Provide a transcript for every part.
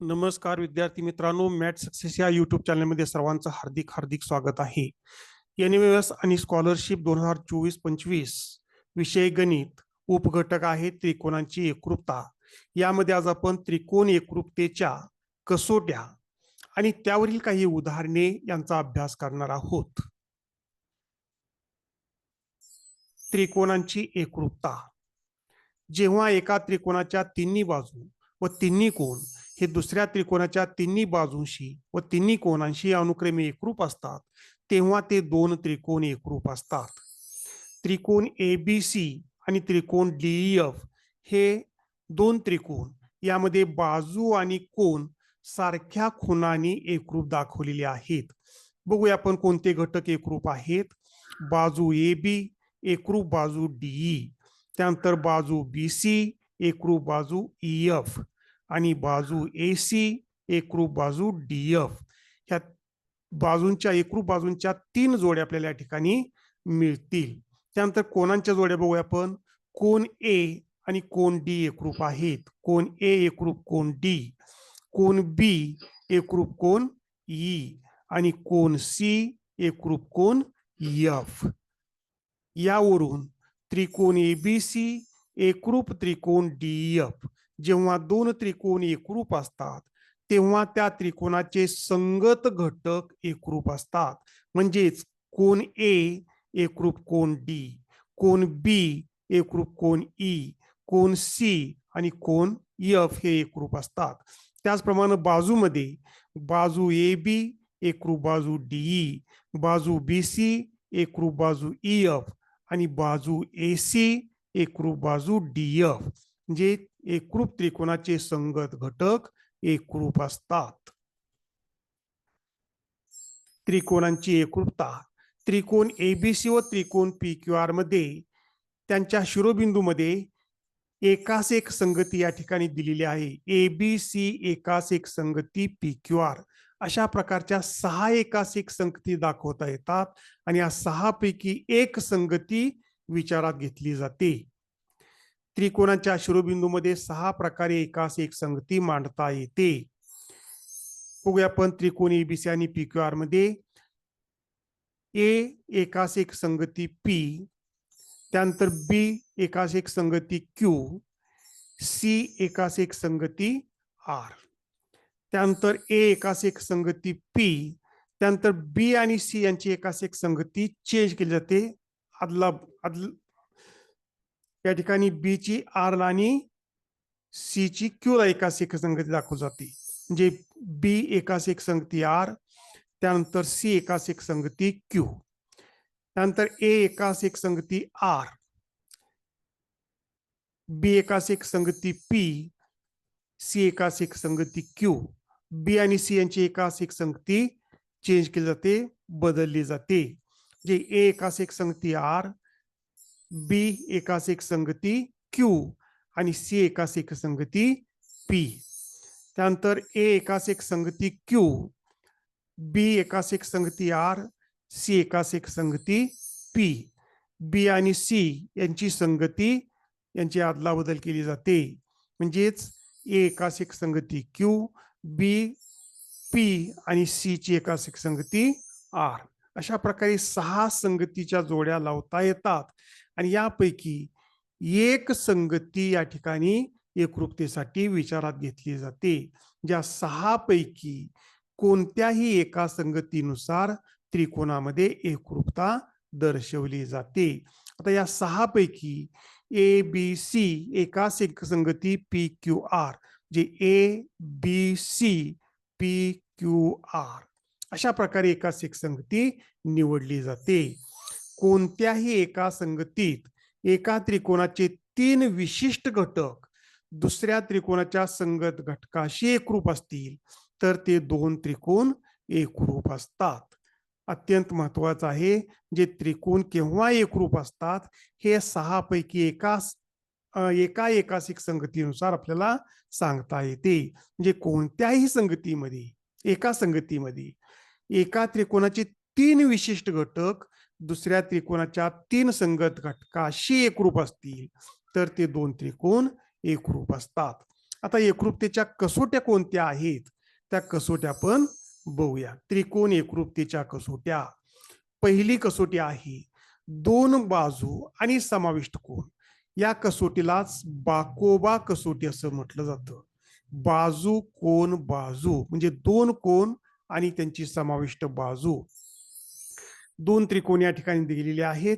नमस्कार विद्यार्थी मित्रांनो मॅट सक्सेस या युट्यूब चॅनलमध्ये सर्वांचं हार्दिक हार्दिक स्वागत आहे. एन एस आणि स्कॉलरशिप दोन हजार चोवीस पंचवीस विषय गणित उपघटक आहे त्रिकोणांची एकरूपता. यामध्ये आज आपण त्रिकोण एकरूपतेच्या कसोट्या आणि त्यावरील काही उदाहरणे यांचा अभ्यास करणार आहोत. त्रिकोणांची एकरूपता. जेव्हा एका त्रिकोणाच्या तिन्ही बाजू व तिन्ही कोण हे दुसऱ्या त्रिकोणाच्या तिन्ही बाजूंशी व तिन्ही कोणांशी अनुक्रमे एकरूप असतात. तेव्हा ते दोन त्रिकोण एकरूप असतात. त्रिकोण ए बी सी आणि त्रिकोण डी एफ हे दोन त्रिकोण यामध्ये बाजू आणि कोण सारख्या खुणांनी एकरूप दाखवलेले आहेत. बघूया आपण कोणते घटक एकरूप आहेत. बाजू ए बी एकरूप बाजू डी त्यानंतर बाजू बी सी एकरूप बाजू ई एफ आणि बाजू ए सी एकरूप बाजू डी एफ ह्या बाजूंच्या एकरूप बाजूंच्या तीन जोड्या आपल्याला या ठिकाणी मिळतील. त्यानंतर कोणांच्या जोड्या बघूया आपण. कोण ए आणि कोण डी एकरूप आहेत. कोण ए एकरूप कोण डी कोण बी एकरूप कोण ई e आणि कोण सी एकरूप कोण एफ यावरून त्रिकोण ए बी सी एकरूप त्रिकोण डी एफ जेव्हा दोन त्रिकोण एकरूप असतात तेव्हा त्या त्रिकोणाचे संगत घटक एकरूप असतात. म्हणजेच कोण ए एकरूप कोण डी कोण बी एकरूप कोण ई e, कोण सी आणि कोण एफ हे एकरूप असतात. त्याचप्रमाणे बाजूमध्ये बाजू ए बी एकरूप बाजू डी बाजू बी सी एकरूप बाजू e, ई एफ आणि बाजू ए सी एकरूप बाजू डी एफ जे एकरूप त्रिकोणाचे संगत घटक एकरूप असतात. त्रिकोणांची एकरूपता त्रिकोण एबीसी व त्रिकोण पी क्यू आरमध्ये त्यांच्या शिरोबिंदूमध्ये एकास एक संगती या ठिकाणी दिलेली आहे. ए बी सी एकास एक संगती पी क्यू आर अशा प्रकारच्या सहा एकास एक संगती दाखवता येतात आणि या सहा पैकी एक संगती विचारात घेतली जाते. त्रिकोणाच्या शिरोबिंदूमध्ये सहा प्रकारे एकास एक संगती मांडता येते. बघूया आपण त्रिकोण एबीसी आणि पी क्यू आरमध्ये. ए एकास एक संगती पी त्यानंतर बी एकास एक संगती क्यू सी एकास एक संगती आर त्यानंतर ए एकास एक संगती पी त्यानंतर बी आणि सी यांची एकास एक संगती चेंज केली जाते. आदला आदल या ठिकाणी बी ची आर ला आणि सी ची क्यू ला एकास एक संगती दाखवली जाते. म्हणजे बी एकास एक संगती आर त्यानंतर सी एकास एक संगती क्यू त्यानंतर ए एकास एक संगती आर बी एकास एक संगती पी सी एकास एक संगती क्यू बी आणि सी यांची एकास एक संगती चेंज केली जाते बदलली जाते. जे ए एकास एक संगती आर बी एकास एक संगती क्यू आणि सी एकास एक संगती पी. त्यानंतर ए एकास एक संगती क्यू बी एकास एक संगती आर सी एकास एक संगती पी. बी आणि सी यांची संगती यांची अदलाबदल केली जाते. म्हणजेच ए एकास एक संगती क्यू बी पी आणि सी ची एकास एक संगती आर. अशा प्रकारे सहा संगतीच्या जोड्या लावता येतात. आणि यापैकी एक संगती या ठिकाणी एकरूपतेसाठी विचारात घेतली जाते ज्या सहापैकी कोणत्याही एका संगतीनुसार त्रिकोणामध्ये एकरूपता दर्शवली जाते. आता या सहापैकी ए बी सी एका संगती पी क्यू आर जे A B C P Q R अशा प्रकारे एका संगती निवडली जाते. कोणत्याही एका संगतीत एका त्रिकोणाचे तीन विशिष्ट घटक दुसऱ्या त्रिकोणाच्या संगत घटकाशी एकरूप असतील तर ते दोन त्रिकोण एकरूप असतात. अत्यंत महत्वाचं आहे जे त्रिकोण केव्हा एकरूप असतात हे सहा पैकी एका एका एकासिक संगतीनुसार आपल्याला सांगता येते. म्हणजे कोणत्याही संगतीमध्ये एका संगतीमध्ये एका त्रिकोणाचे तीन विशिष्ट घटक दुसऱ्या त्रिकोणाच्या तीन संगत घटकाशी एकरूप असतील तर ते दोन त्रिकोण एकरूप असतात. आता एकरूपतेच्या कसोट्या कोणत्या आहेत? त्या कसोट्या पण बघूया. त्रिकोण एकरूपतेच्या कसोट्या. पहिली कसोटी आहे दोन बाजू आणि समाविष्ट कोण या कसोटीलाच बाकोबा कसोटी असं म्हटलं जातं. बाजू कोण बाजू. म्हणजे दोन कोण आणि त्यांची समाविष्ट बाजू. दोन त्रिकोण या ठिकाणी दिलेले आहेत.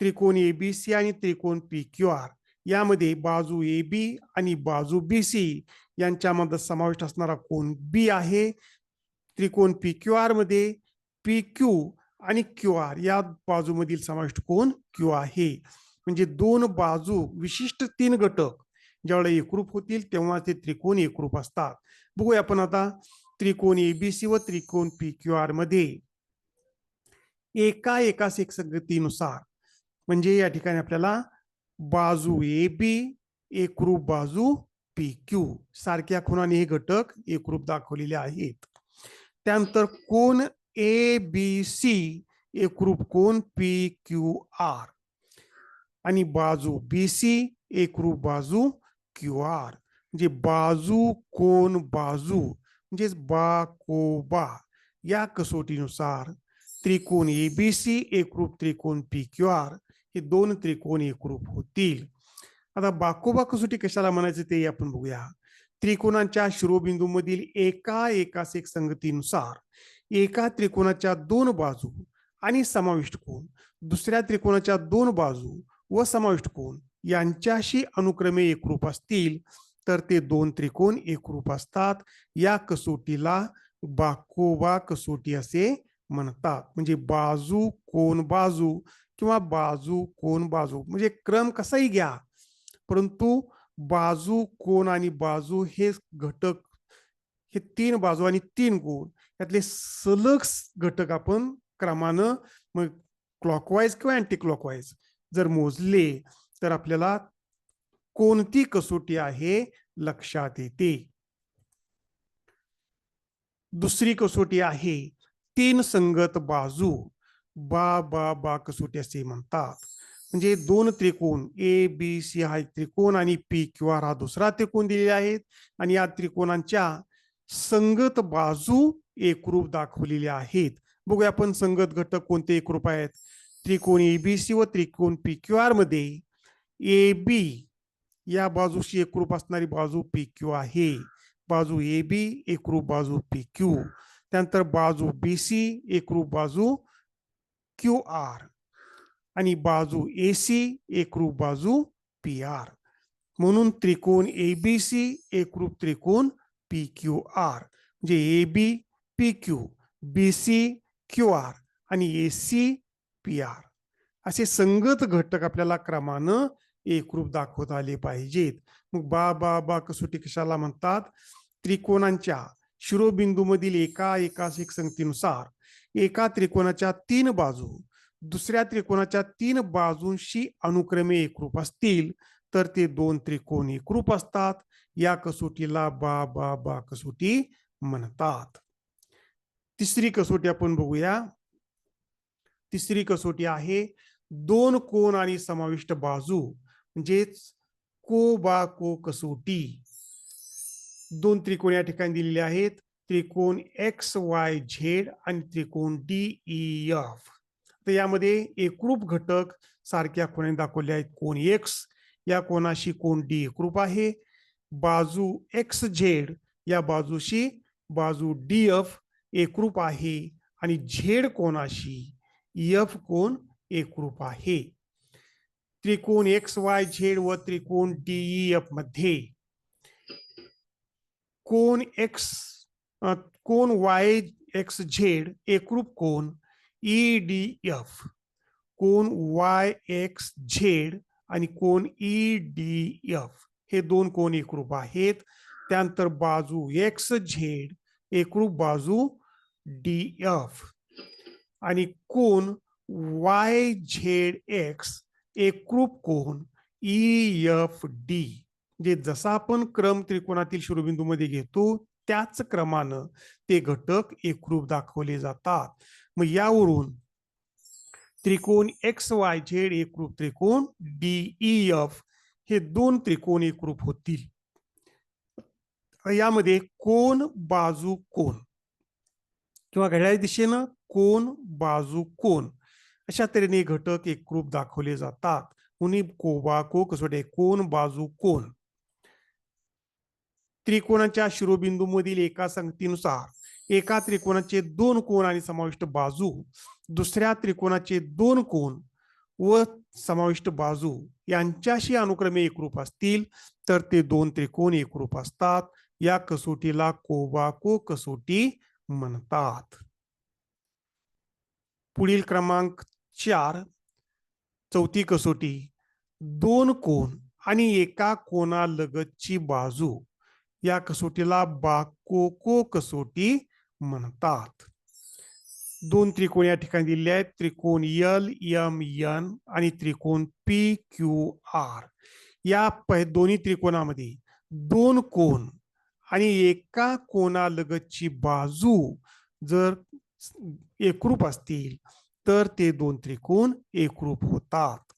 त्रिकोण ए बी सी आणि त्रिकोण पी क्यू आर यामध्ये बाजू ए बी आणि बाजू बी सी यांच्यामध्ये समाविष्ट असणारा कोण बी आहे. त्रिकोण पी क्यू आरमध्ये पी क्यू आणि क्यू आर या बाजूमधील समाविष्ट कोण क्यू आहे. म्हणजे दोन बाजू विशिष्ट तीन घटक ज्यावेळेला एकरूप होतील तेव्हा ते त्रिकोण एकरूप असतात. बघूया आपण आता त्रिकोण एबीसी व त्रिकोण पी क्यू आरमध्ये. एका एका एक संगतीनुसार. म्हणजे या ठिकाणी आपल्याला बाजू ए बी एकरूप बाजू पी क्यू सारख्या खुणाने हे घटक एकरूप दाखवलेले आहेत. त्यानंतर कोण ए बी सी एकरूप कोण पी क्यू आर आणि बाजू बी सी एकरूप बाजू क्यू आर म्हणजे बाजू कोण बाजू म्हणजेच बा को बा या कसोटीनुसार त्रिकोण एबीसी एकरूप त्रिकोण पी क्यू आर हे दोन त्रिकोण एकरूप होतील आता बाकोबा कसोटी कशाला म्हणायचं ते आपण बघूया त्रिकोणांच्या शिरोबिंदूमधील एका एकास एक संगतीनुसार एका त्रिकोणाच्या दोन बाजू आणि समाविष्ट कोण दुसऱ्या त्रिकोणाच्या दोन बाजू व समाविष्ट कोण यांच्याशी अनुक्रमे एकरूप असतील तर ते दोन त्रिकोण एकरूप असतात या कसोटीला बाकोबा कसोटी असे म्हणतात. म्हणजे बाजू कोण बाजू किंवा बाजू कोण बाजू. म्हणजे क्रम कसाही घ्या. परंतु बाजू कोण आणि बाजू हे घटक हे तीन बाजू आणि तीन कोण यातले सलग घटक आपण क्रमानं मग क्लॉकवाईज किंवा अँटी क्लॉकवाईज जर मोजले तर आपल्याला कोणती कसोटी आहे लक्षात येते? दुसरी कसोटी आहे तीन संगत बाजू बा बा बा कसोटी असे म्हणतात. म्हणजे दोन त्रिकोण ए बी सी हा एक त्रिकोण आणि पी क्यू आर हा दुसरा त्रिकोण दिलेले आहेत. आणि या त्रिकोणांच्या संगत बाजू एकरूप दाखवलेले आहेत. बघूया आपण संगत घटक कोणते एकरूप आहेत? त्रिकोण एबीसी व त्रिकोण पी क्यू आरमध्ये ए बी या बाजूशी एकरूप असणारी बाजू पी क्यू आहे. बाजू ए बी एकरूप बाजू पी क्यू त्यानंतर बाजू बी सी एकरूप बाजू क्यू आर आणि बाजू ए सी एकरूप बाजू पी आर म्हणून त्रिकोण ए बी सी एकरूप त्रिकोण पी क्यू आर म्हणजे A B P Q B C Q R आणि ए सी पी आर असे संगत घटक आपल्याला क्रमानं एकरूप दाखवता आले पाहिजेत. मग बा बा बा कसोटी कशाला म्हणतात? त्रिकोणांच्या शिरोबिंदूमधील एका एकास एक संगतीनुसार एका त्रिकोणाच्या तीन बाजू दुसऱ्या त्रिकोणाच्या तीन बाजूंशी अनुक्रमे एकरूप असतील तर ते दोन त्रिकोण एकरूप असतात. या कसोटीला बा बा बा कसोटी म्हणतात. तिसरी कसोटी आपण बघूया. तिसरी कसोटी आहे दोन कोण आणि समाविष्ट बाजू म्हणजेच को बा को कसोटी. दोन त्रिकोण या ठिकाणी दिलेले आहेत. त्रिकोण एक्स वाय झेड आणि त्रिकोण डी ई एफ तर यामध्ये एकरूप घटक सारख्या कोणी दाखवले आहेत. कोण एक्स या कोणाशी कोण डी एकरूप आहे. बाजू एक्स झेड या बाजूशी बाजू डी एफ एकरूप आहे आणि झेड कोणाशी एफ कोण एकरूप आहे. त्रिकोण एक्स वाय झेड व त्रिकोण डीई एफ e, मध्ये कोण एक्स कोण वाय एक्स झेड एकरूप कोण ई डी एफ. कोण वाय एक्स झेड आणि कोण ई डी एफ हे दोन कोण एकरूप आहेत. त्यानंतर बाजू एक्स झेड एकरूप बाजू डी एफ. आणि कोण वाय झेड एक्स एकरूप कोण ई एफ डी. म्हणजे जसा आपण क्रम त्रिकोणातील शिरोबिंदूमध्ये घेतो त्याच क्रमानं ते घटक एकरूप दाखवले जातात. मग यावरून त्रिकोण एक्स वाय झेड एकरूप त्रिकोण डी ई एफ हे दोन त्रिकोण एकरूप होतील. यामध्ये कोण बाजू कोण किंवा घड्याळी दिशेनं कोण बाजू कोण अशा तऱ्हेने घटक एकरूप दाखवले जातात. उनी कोबा को कसोटे कोण बाजू कोण त्रिकोणाच्या शिरोबिंदूमधील एका संगतीनुसार एका त्रिकोणाचे दोन कोण आणि समाविष्ट बाजू दुसऱ्या त्रिकोणाचे दोन कोण व समाविष्ट बाजू यांच्याशी अनुक्रमे एकरूप असतील तर ते दोन त्रिकोण एकरूप असतात. या कसोटीला कोबाको कसोटी म्हणतात. पुढील क्रमांक चार चौथी कसोटी दोन कोण आणि एका कोणालगतची बाजू. या कसोटीला बाकोको कसोटी म्हणतात. दोन त्रिकोण या ठिकाणी दिलेले आहेत. त्रिकोण यल यम यन आणि त्रिकोण पी क्यू आर या पह- दोन्ही त्रिकोणामध्ये दोन कोण आणि एका कोणालगतची बाजू जर एकरूप असतील तर ते दोन त्रिकोण एकरूप होतात.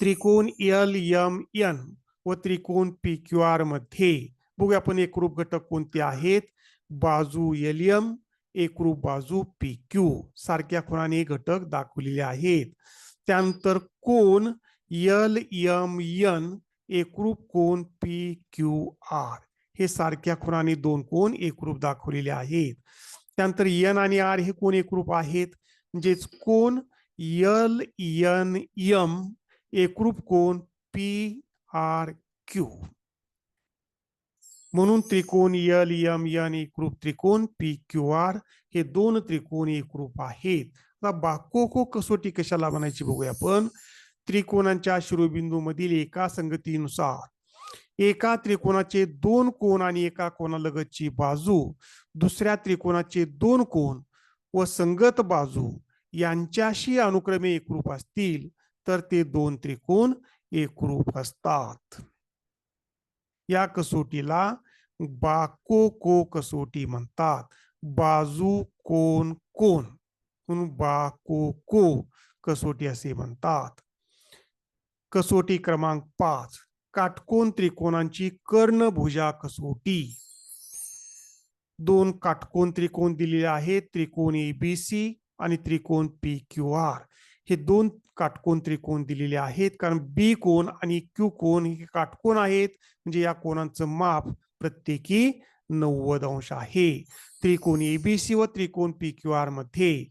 त्रिकोण यल यम यन व त्रिकोण पी क्यू आरमध्ये बघूया आपण एकरूप घटक कोणते आहेत? बाजू एलियम एकरूप बाजू पी क्यू सारख्या खुणाने घटक दाखवलेले आहेत. त्यानंतर कोण यल यम यन एकरूप कोण पी क्यू आर हे सारख्या खुणाने दोन कोण एकरूप दाखवलेले आहेत. त्यानंतर यन आणि आर हे कोण एकरूप आहेत? म्हणजेच कोण यल यन यम एकरूप कोण पी आर क्यू म्हणून त्रिकोण यल यम यन एकरूप त्रिकोण पी क्यू आर हे दोन त्रिकोण एकरूप आहेत. आता बाकोको कसोटी कशाला म्हणायची बघूया आपण? त्रिकोणांच्या शिरोबिंदू मधील एका संगतीनुसार एका त्रिकोणाचे दोन कोण आणि एका कोणालगतची बाजू. दुसऱ्या त्रिकोणाचे दोन कोण व संगत बाजू यांच्याशी अनुक्रमे एकरूप असतील तर ते दोन त्रिकोण एकरूप असतात. या कसोटीला बाको को कसोटी म्हणतात. बाजू कोण कोण? म्हणून बाकोको कसोटी असे म्हणतात. कसोटी क्रमांक पाच. काटकोन त्रिकोणांची कर्णभुजा कसोटी. दोन काटकोन त्रिकोण दिलेले आहेत. त्रिकोण एबीसी आणि त्रिकोण पी क्यू आर हे दोन काटकोन त्रिकोण दिलेले आहेत. कारण बी कोण आणि क्यू कोण हे काटकोन आहेत. म्हणजे या कोणांचं माप प्रत्येकी नव्वद अंश आहे. त्रिकोण एबीसी व त्रिकोण पी क्यू आरमध्ये.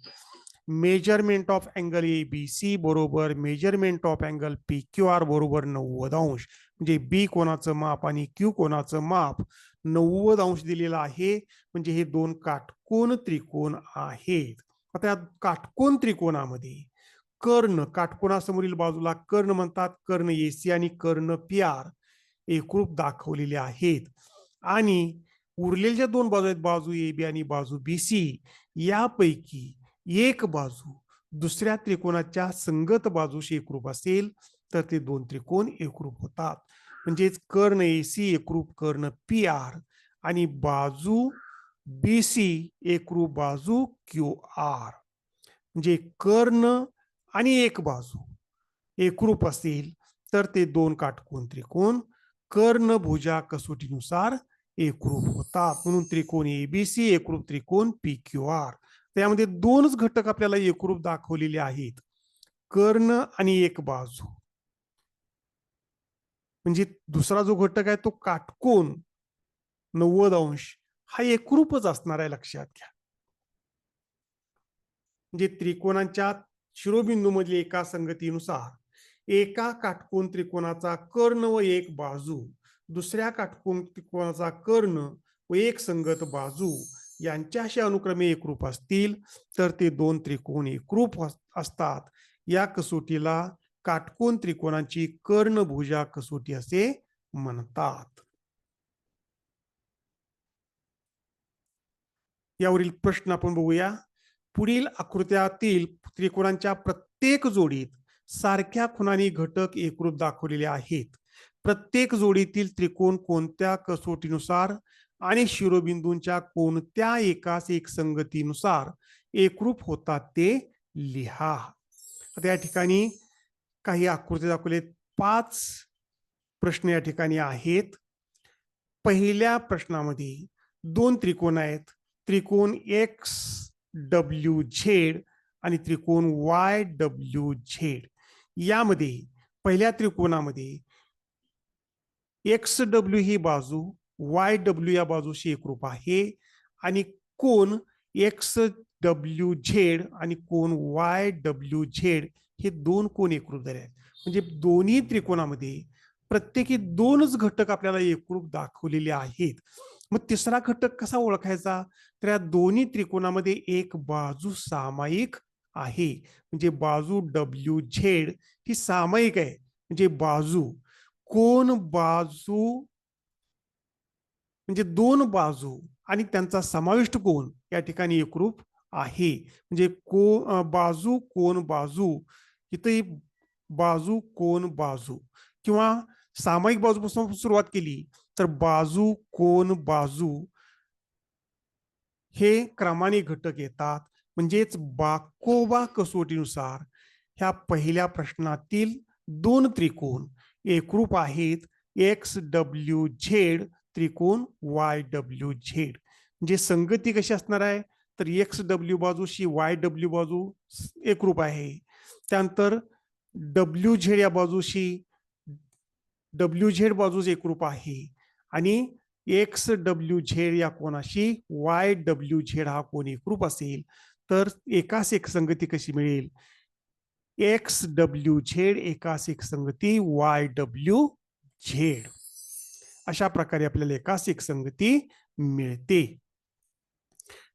Measurement of angle A B C बरोबर measurement of angle P Q R बरोबर नव्वद अंश. म्हणजे बी कोणाचं माप आणि क्यू कोणाचं माप नव्वद अंश दिलेलं आहे. म्हणजे हे दोन काटकोन त्रिकोण आहेत. आता या काटकोन त्रिकोणामध्ये कर्ण काटकोणासमोरील बाजूला कर्ण म्हणतात. कर्ण एसी आणि कर्ण पी आर एकरूप दाखवलेले आहेत. आणि उरलेल्या दोन बाजू आहेत. बाजू ए बी आणि बाजू बी सी. यापैकी एक बाजू दुसऱ्या त्रिकोणाच्या संगत बाजूशी एकरूप असेल तर ते दोन त्रिकोण एकरूप होतात. म्हणजेच कर्ण एसी एकरूप कर्ण पी आर आणि बाजू बी सी एकरूप बाजू क्यू आर. म्हणजे कर्ण आणि एक बाजू एकरूप असेल तर ते दोन काटकोन त्रिकोण कर्ण भुजा कसोटीनुसार एकरूप होतात. म्हणून त्रिकोण एबीसी एकरूप त्रिकोण पी क्यू आर त्यामध्ये दोनच घटक आपल्याला एकरूप दाखवलेले आहेत. कर्ण आणि एक बाजू. म्हणजे दुसरा जो घटक आहे तो काटकोन नव्वद अंश हा एकरूपच असणार आहे लक्षात घ्या. म्हणजे त्रिकोणांच्या शिरोबिंदूमधील एका संगतीनुसार एका काटकोन त्रिकोणाचा कर्ण व एक बाजू दुसऱ्या काटकोन त्रिकोणाचा कर्ण व एक संगत बाजू यांच्याशी अनुक्रमे एकरूप असतील तर ते दोन त्रिकोण एकरूप असतात. या कसोटीला काटकोन त्रिकोणाची कर्णभुजा कसोटी असे म्हणतात. यावरील प्रश्न आपण बघूया. पुढील आकृत्यातील त्रिकोणांच्या प्रत्येक जोडीत सारख्या खुणांनी घटक एकरूप दाखवलेले आहेत. प्रत्येक जोडीतील त्रिकोण कोणत्या कसोटीनुसार आणि शिरोबिंदूंच्या कोणत्या एकाच एक संगतीनुसार एकरूप होतात ते लिहा. आता या ठिकाणी काही आकृती दाखवले पाच प्रश्न या ठिकाणी आहेत. पहिल्या प्रश्नामध्ये दोन त्रिकोण आहेत. त्रिकोण एक्स डब्ल्यू झेड आणि त्रिकोण वाय डब्ल्यू झेड यामध्ये पहिल्या त्रिकोणामध्ये एक्स डब्ल्यू ही बाजू वाय डब्ल्यू या बाजूशी एकरूप आहे आणि कोण एक्स डब्ल्यू झेड आणि कोण वाय डब्ल्यू झेड हे दोन कोण एकरूप झाले आहेत. म्हणजे दोन्ही त्रिकोणामध्ये प्रत्येकी दोनच घटक आपल्याला एकरूप दाखवलेले आहेत. मग तिसरा घटक कसा ओळखायचा? तर या दोन्ही त्रिकोणामध्ये एक बाजू सामायिक आहे. म्हणजे बाजू डब्ल्यू झेड ही सामायिक आहे. म्हणजे बाजू कोण बाजू म्हणजे दोन बाजू आणि त्यांचा समाविष्ट कोण या ठिकाणी एकरूप आहे. म्हणजे को बाजू कोण बाजू इथे बाजू कोण बाजू. किंवा सामायिक बाजूपासून सुरुवात केली तर बाजू कोण बाजू हे क्रमाने घटक येतात. म्हणजेच बाकोबा कसोटीनुसार ह्या पहिल्या प्रश्नातील दोन त्रिकोण एकरूप आहेत. एक्स डब्ल्यू झेड त्रिकोण वाय डब्ल्यू झेड. म्हणजे संगती कशी असणार आहे? तर एक्स डब्ल्यू बाजूशी वाय डब्ल्यू बाजू एकरूप आहे. त्यानंतर डब्ल्यू झेड या बाजूशी डब्ल्यू झेड बाजूस एकरूप आहे. आणि एक्स डब्ल्यू झेड या कोणाशी वाय डब्ल्यू झेड हा कोण एकरूप असेल. तर एकास एक संगती कशी मिळेल? एक्स डब्ल्यू झेड एकास एक संगती वाय डब्ल्यू झेड अशा प्रकारे आपल्याला एकास एक संगती मिळते.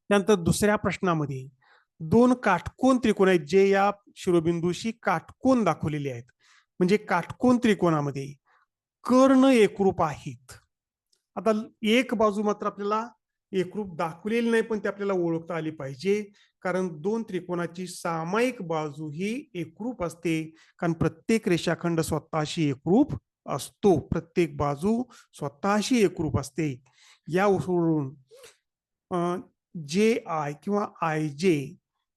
त्यानंतर दुसऱ्या प्रश्नामध्ये दोन काटकोन त्रिकोण आहेत जे या शिरोबिंदूशी काटकोन दाखवलेले आहेत. म्हणजे काटकोन त्रिकोणामध्ये कर्ण एकरूप आहेत. आता एक बाजू मात्र आपल्याला एकरूप दाखवलेली नाही पण ते आपल्याला ओळखता आली पाहिजे. कारण दोन त्रिकोणाची सामायिक बाजू ही एकरूप असते. कारण प्रत्येक रेषाखंड स्वतःशी एकरूप असतो. प्रत्येक बाजू स्वतःशी एकरूप असते. या सोडून जे आय किंवा आय जे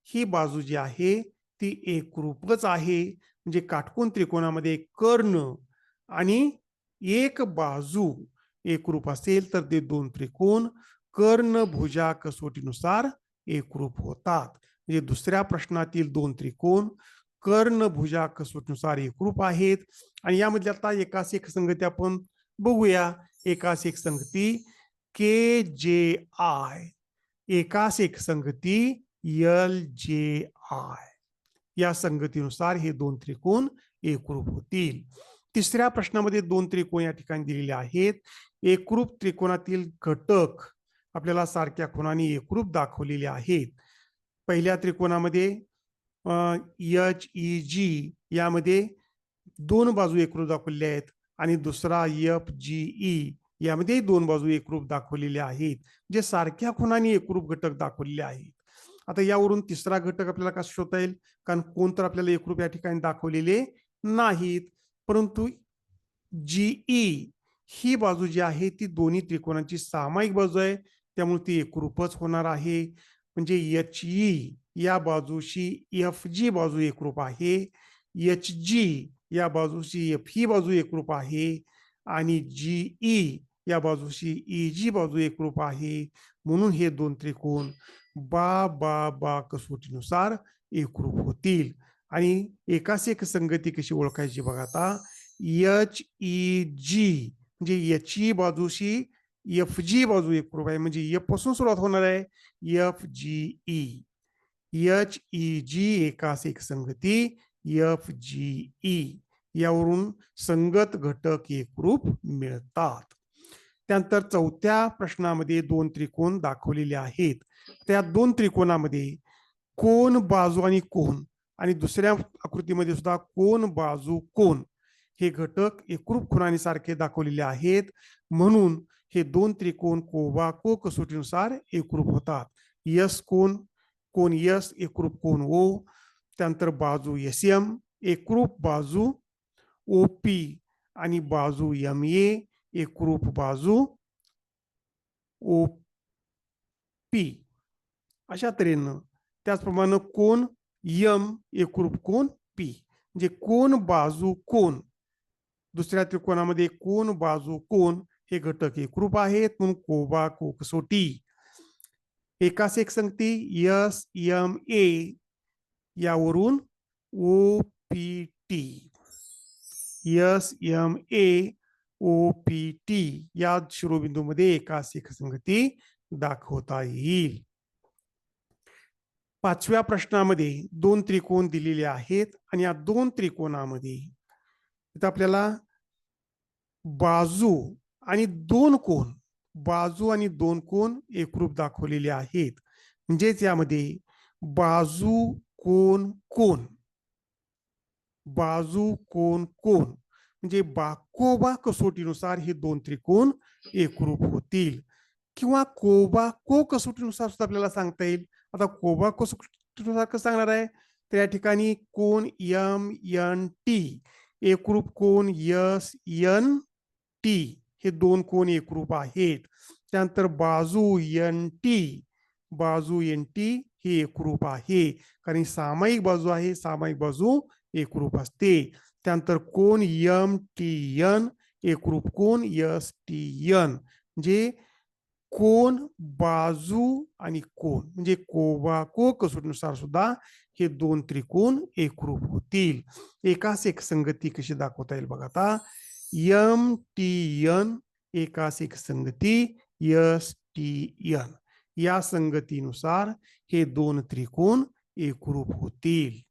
ही बाजू जी आहे ती एकरूपच आहे. म्हणजे काटकोन त्रिकोणामध्ये कर्ण आणि एक बाजू एकरूप असेल तर ते दोन त्रिकोण कर्ण भुजा कसोटीनुसार एकरूप होतात. म्हणजे दुसऱ्या प्रश्नातील दोन त्रिकोण कर्ण भुजा कसोटीनुसार एकरूप आहेत. आणि यामध्ये आता एकास एक संगती आपण बघूया. एकास एक संगती के जे आय. एकास एक संगती यल जे आय. या संगतीनुसार हे दोन त्रिकोण एकरूप होतील. तिसऱ्या प्रश्नामध्ये दोन त्रिकोण या ठिकाणी दिलेले आहेत. एकरूप त्रिकोणातील घटक आपल्याला सारख्या खुणाने एकरूप दाखवलेले आहेत? पहिल्या त्रिकोणामध्ये एच ई जी यामध्ये दोन बाजू एकरूप दाखवलेल्या आहेत आणि दुसरा एफ जी ई यामध्ये दोन बाजू एकरूप दाखवलेल्या आहेत जे सारख्या खुणाने एकरूप घटक दाखवलेले आहेत. आता यावरून तिसरा घटक आपल्याला कसा शोधता येईल? कारण कोण तर आपल्याला एकरूप या ठिकाणी दाखवलेले नाहीत. परंतु जी ई ही बाजू जी आहे ती दोन्ही त्रिकोणाची सामायिक बाजू आहे. त्यामुळे ती एकरूपच होणार आहे. म्हणजे एच ई या बाजूशी एफ जी बाजू एकरूप आहे. एच जी या बाजूशी एफ ही बाजू एकरूप आहे. आणि जी ई या बाजूशी ई जी बाजू एकरूप आहे. म्हणून हे दोन त्रिकोण बा बा बा कसोटीनुसार एकरूप होतील. आणि एकाच एक संगती कशी ओळखायची बघा आता. एच ई जी म्हणजे याची बाजूशी एफ जी बाजू एक एकरूप आहे. म्हणजे एफपासून सुरुवात होणार आहे. F G E H E G एकास एक संगती एफ जी ई यावरून संगत घटक एकरूप मिळतात. त्यानंतर चौथ्या प्रश्नामध्ये दोन त्रिकोण दाखवलेले आहेत. त्या दोन त्रिकोणामध्ये कोण बाजू आणि कोण? आणि दुसऱ्या आकृतीमध्ये सुद्धा कोण बाजू कोण हे घटक एकरूप खुणाने सारखे दाखवलेले आहेत. म्हणून हे दोन त्रिकोण कोबा को कसोटीनुसार एकरूप होतात. यस कोण कोण यस एकरूप कोण ओ. त्यानंतर बाजू एस एम एकरूप बाजू ओ पी आणि बाजू एम ए एकरूप बाजू ओ पी अशा तऱ्हेनं त्याचप्रमाणे कोण यम एकरूप कोण? पी. म्हणजे कोण बाजू कोण? दुसऱ्या त्रिकोणामध्ये कोण बाजू कोण? हे घटक एकरूप आहेत. म्हणून कोबा कोकसोटी. एकास एक संगती यस यम ए यावरून O P T. S M A O P T या शिरोबिंदूमध्ये एकास एक संगती दाखवता येईल. पाचव्या प्रश्नामध्ये दोन त्रिकोण दिलेले आहेत आणि या दोन त्रिकोणामध्ये इथं आपल्याला बाजू आणि दोन कोण बाजू आणि दोन कोण एकरूप दाखवलेले आहेत. म्हणजेच यामध्ये बाजू कोण कोण. बाजू कोण कोण. म्हणजे बाकोबा कसोटीनुसार हे दोन त्रिकोण एकरूप होतील. किंवा कोबा को कसोटीनुसार सुद्धा आपल्याला सांगता येईल. आता कोबा कसं सारखं सांगणार आहे? तर या ठिकाणी कोण यम यन टी एकरूप कोण यस यन टी हे दोन कोण एकरूप आहेत. त्यानंतर बाजू यन टी बाजू एन टी हे एकरूप आहे. कारण सामायिक बाजू आहे सामायिक बाजू एकरूप असते. त्यानंतर कोण यम टी यन एकरूप कोण यस टी यन जे कोण, बाजू आणि कोण. म्हणजे कोबा कसोटीनुसार सुद्धा हे दोन त्रिकोण एकरूप होतील. एकास एक संगती कशी दाखवता येईल बघा आता. यम टी यन, एकास एक संगती यस टी यन. या संगतीनुसार हे दोन त्रिकोण एकरूप होतील.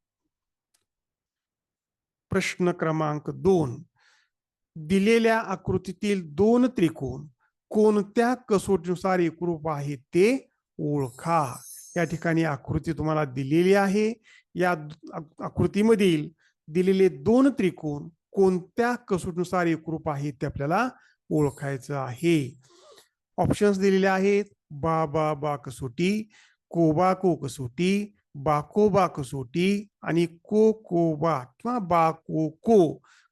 प्रश्न क्रमांक दोन. दिलेल्या आकृतीतील दोन त्रिकोण कोणत्या कसोटीनुसार एकरूप आहे ते ओळखा. या ठिकाणी आकृती तुम्हाला दिलेली आहे. या आकृतीमधील दिलेले दोन त्रिकोण कोणत्या कसोटीनुसार एकरूप आहेत ते आपल्याला ओळखायचं आहे. ऑप्शन्स दिलेले आहेत. बा बा बा कसोटी कोबा को कसोटी बाकोबा कसोटी आणि को को बा किंवा बा को को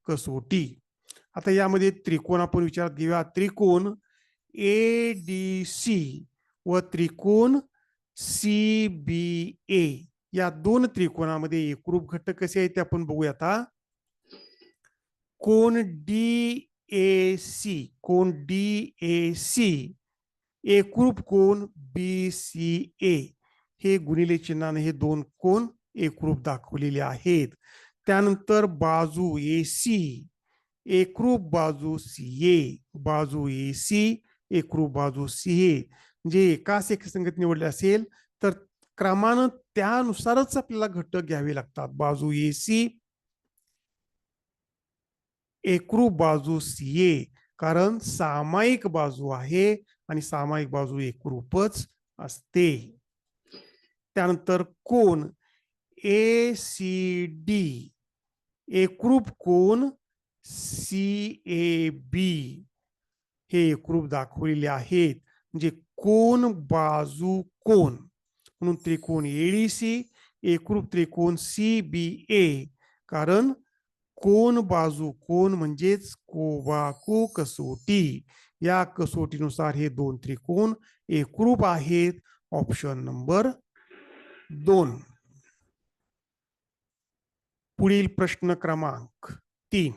कसोटी. आता यामध्ये त्रिकोण आपण विचारात घेऊया. त्रिकोण ए डी सी व त्रिकोण सी बी ए या दोन त्रिकोणामध्ये एकरूप घटक कसे आहेत ते आपण बघूया आता कोण डी ए सी कोण डी ए सी एकरूप कोण बी सी ए हे गुणिले चिन्हाने हे दोन कोण एकरूप दाखवलेले आहेत. त्यानंतर बाजू ए सी एकरूप बाजू सी ए बाजू ए सी एकरूप बाजू सी म्हणजे एकाच एक संगत निवडले असेल तर क्रमानं त्यानुसारच आपल्याला घटक घ्यावे लागतात. बाजू ए सी. एकरूप बाजू सी ए. कारण सामायिक बाजू आहे आणि सामायिक बाजू एकरूपच असते. त्यानंतर कोण ए सी डी. एकरूप कोण सी ए बी. हे एकरूप दाखवलेले आहेत. म्हणजे कोण बाजू कोण म्हणून त्रिकोण एडीसी एकरूप त्रिकोण सी बी ए कारण कोण बाजू कोण म्हणजेच कोबाको कसोटी. या कसोटीनुसार हे दोन त्रिकोण एकरूप आहेत. ऑप्शन नंबर दोन. पुढील प्रश्न क्रमांक तीन.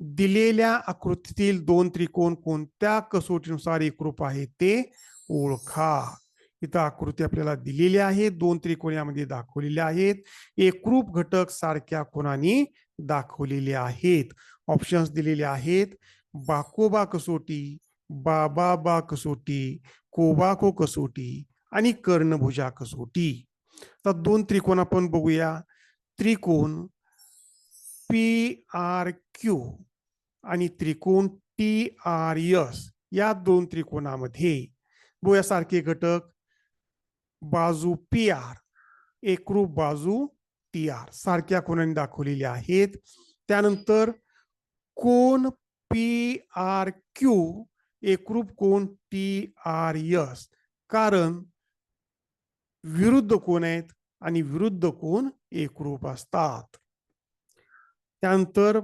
दिलेल्या आकृतीतील दोन त्रिकोण कोणत्या कसोटीनुसार एकरूप आहे ते ओळखा. इथं आकृती आपल्याला दिलेली आहे. दोन त्रिकोण यामध्ये दाखवलेल्या आहेत. एकरूप घटक सारख्या कोणाने दाखवलेले आहेत? ऑप्शन्स दिलेले आहेत. बाकोबा कसोटी बाबा बा कसोटी कोबाको कसोटी आणि कर्णभुजा कसोटी. तर दोन त्रिकोण आपण बघूया. त्रिकोण पी आर क्यू आणि त्रिकोण टी आर एस या दोन त्रिकोणामध्ये. बोयासारखे घटक. बाजू पी आर एकरूप बाजू टी आर सारख्या कोणाने दाखवलेले आहेत. त्यानंतर कोण पी आर क्यू एकरूप कोण टी आर एस कारण विरुद्ध कोण आहेत आणि विरुद्ध कोण एकरूप असतात. त्यानंतर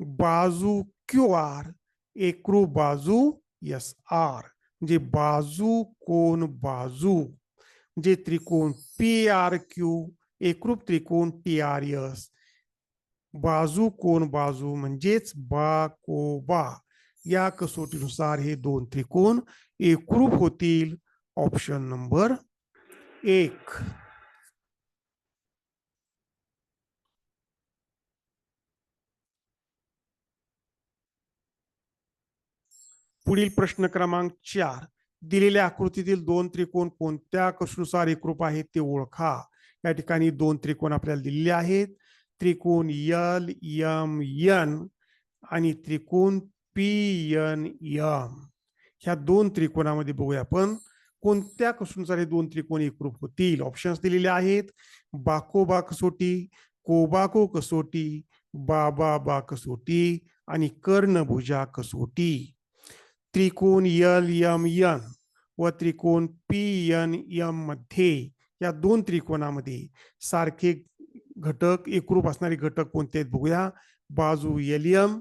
बाजू क्यू आर एकरूप बाजू एस आर। म्हणजे बाजू कोण बाजू। म्हणजे त्रिकोण पी आर क्यू एकरूप त्रिकोण टी आर एस बाजू कोण बाजू म्हणजेच बा, को, बा। या कसोटीनुसार हे दोन त्रिकोण एकरूप होतील. ऑप्शन नंबर एक. पुढील प्रश्न क्रमांक चार. दिलेल्या आकृतीतील दोन त्रिकोण कोणत्या कशनुसार एकरूप आहेत ते ओळखा. या ठिकाणी दोन त्रिकोण आपल्याला दिलेले आहेत. त्रिकोण यल यम यन आणि त्रिकोण पी यन यम ह्या दोन त्रिकोणामध्ये बघूया आपण. कोणत्या कशनुसार हे दोन त्रिकोण एकरूप होतील? ऑप्शन्स दिलेले आहेत. बाकोबा कसोटी कोबाको कसोटी बाबा बा कसोटी आणि कर्णभुजा कसोटी. त्रिकोण यल यम यन व त्रिकोण पी यन यममध्ये. या दोन त्रिकोणामध्ये सारखे घटक एकरूप असणारे घटक कोणते आहेत बघूया. बाजू यलियम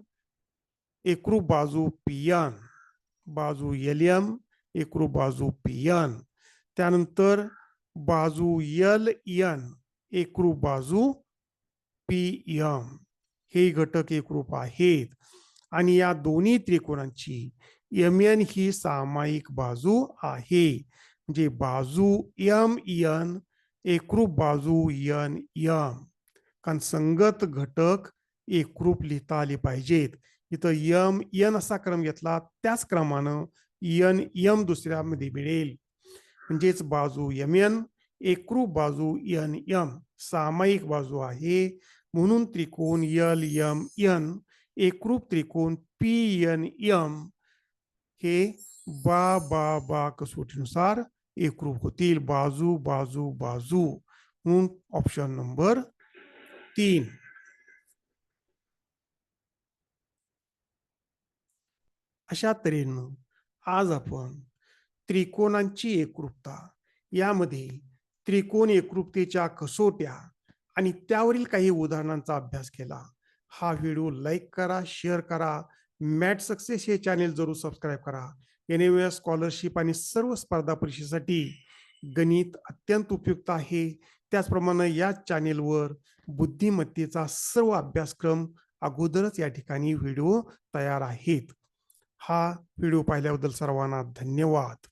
एकरूप बाजू पियन. बाजू यलियम एकरूप बाजू पियन. त्यानंतर बाजू यल यन एकरूप बाजू पी यम. हे घटक एकरूप आहेत. आणि या दोन्ही त्रिकोणांची एम एन ही सामायिक बाजू आहे. म्हणजे बाजू यम यन एकरूप बाजू यन यम कारण संगत घटक एकरूप लिहिता आले पाहिजेत. इथं यम यन असा क्रम घेतला त्याच क्रमानं यन यम दुसऱ्यामध्ये मिळेल. म्हणजेच बाजू यम एन एकरूप बाजू यन यम सामायिक बाजू आहे. म्हणून त्रिकोण यल यम यन एकरूप त्रिकोण पी यन यम हे बा बा बा कसोटीनुसार एकरूप होतील. बाजू बाजू बाजू. म्हणून ऑप्शन नंबर तीन. अशा तऱ्हेनं आज आपण त्रिकोणांची एकरूपता यामध्ये त्रिकोण एकरूपतेच्या कसोट्या आणि त्यावरील काही उदाहरणांचा अभ्यास केला. हा व्हिडिओ लाईक करा शेअर करा. मॅट सक्सेस हे चॅनेल जरूर सबस्क्राईब करा. एन स्कॉलरशिप आणि सर्व स्पर्धा परीक्षेसाठी गणित अत्यंत उपयुक्त आहे. त्याचप्रमाणे या चॅनेलवर बुद्धिमत्तेचा सर्व अभ्यासक्रम अगोदरच या ठिकाणी व्हिडिओ तयार आहेत. हा व्हिडिओ पाहिल्याबद्दल सर्वांना धन्यवाद.